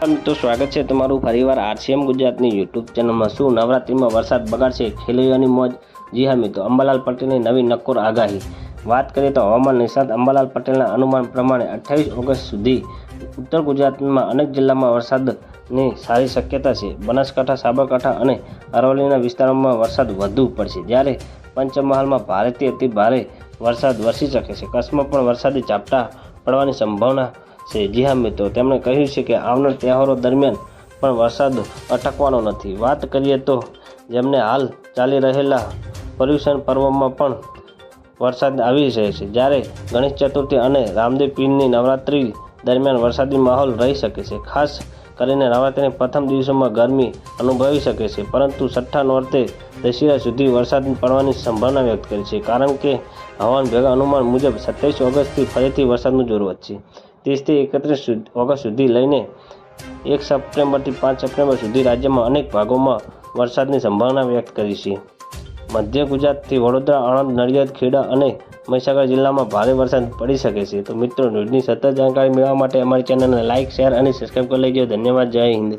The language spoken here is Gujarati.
તો સ્વાગત છે તમારું ફરીવાર આરસીએમ ગુજરાતની યુટ્યુબ ચેનલમાં. શું નવરાત્રિમાં વરસાદ બગાડશે? ખેલૈયાની મોજ? જી હા મિત્રો, અંબાલાલ પટેલની નવી નક્કોર આગાહી. વાત કરીએ તો હવામાન નિષ્ણાત અંબાલાલ પટેલના અનુમાન પ્રમાણે અઠ્ઠાવીસ ઓગસ્ટ સુધી ઉત્તર ગુજરાતમાં અનેક જિલ્લામાં વરસાદની સારી શક્યતા છે. બનાસકાંઠા, સાબરકાંઠા અને અરવલ્લીના વિસ્તારોમાં વરસાદ વધુ પડશે. જ્યારે પંચમહાલમાં ભારેથી અતિ ભારે વરસાદ વરસી શકે છે. કચ્છમાં પણ વરસાદી ઝાપટા પડવાની સંભાવના છે જી હા મિત્રો, તેમણે કહ્યું છે કે આવનાર તહેવારો દરમિયાન પણ વરસાદ અટકવાનો નથી. વાત કરીએ તો જેમને હાલ ચાલી રહેલા પર્યુષણ પર્વમાં પણ વરસાદ આવી રહે છે. જ્યારે ગણેશ ચતુર્થી અને રામદેવ પીરની નવરાત્રિ દરમિયાન વરસાદી માહોલ રહી શકે છે. ખાસ કરીને નવરાત્રિના પ્રથમ દિવસોમાં ગરમી અનુભવી શકે છે. પરંતુ છઠ્ઠા નોરતે દશેરા સુધી વરસાદ પડવાની સંભાવના વ્યક્ત કરી છે. કારણ કે હવામાન ભેગા અનુમાન મુજબ, સત્યાવીસ ઓગસ્ટથી ફરીથી વરસાદનું જરૂરત વધશે. ત્રીસથી એકત્રીસ ઓગસ્ટ સુધી લઈને એક સપ્ટેમ્બરથી પાંચ સપ્ટેમ્બર સુધી રાજ્યમાં અનેક ભાગોમાં વરસાદની સંભાવના વ્યક્ત કરી છે. મધ્ય ગુજરાતથી વડોદરા, આણંદ, નડિયાદ, ખેડા અને મહીસાગર જિલ્લામાં ભારે વરસાદ પડી શકે છે. તો મિત્રો, ન્યૂઝની સતત જાણકારી મેળવવા માટે અમારી ચેનલને લાઇક શેર અને સબસ્ક્રાઈબ કરી લેજો. ધન્યવાદ. જય હિન્દ.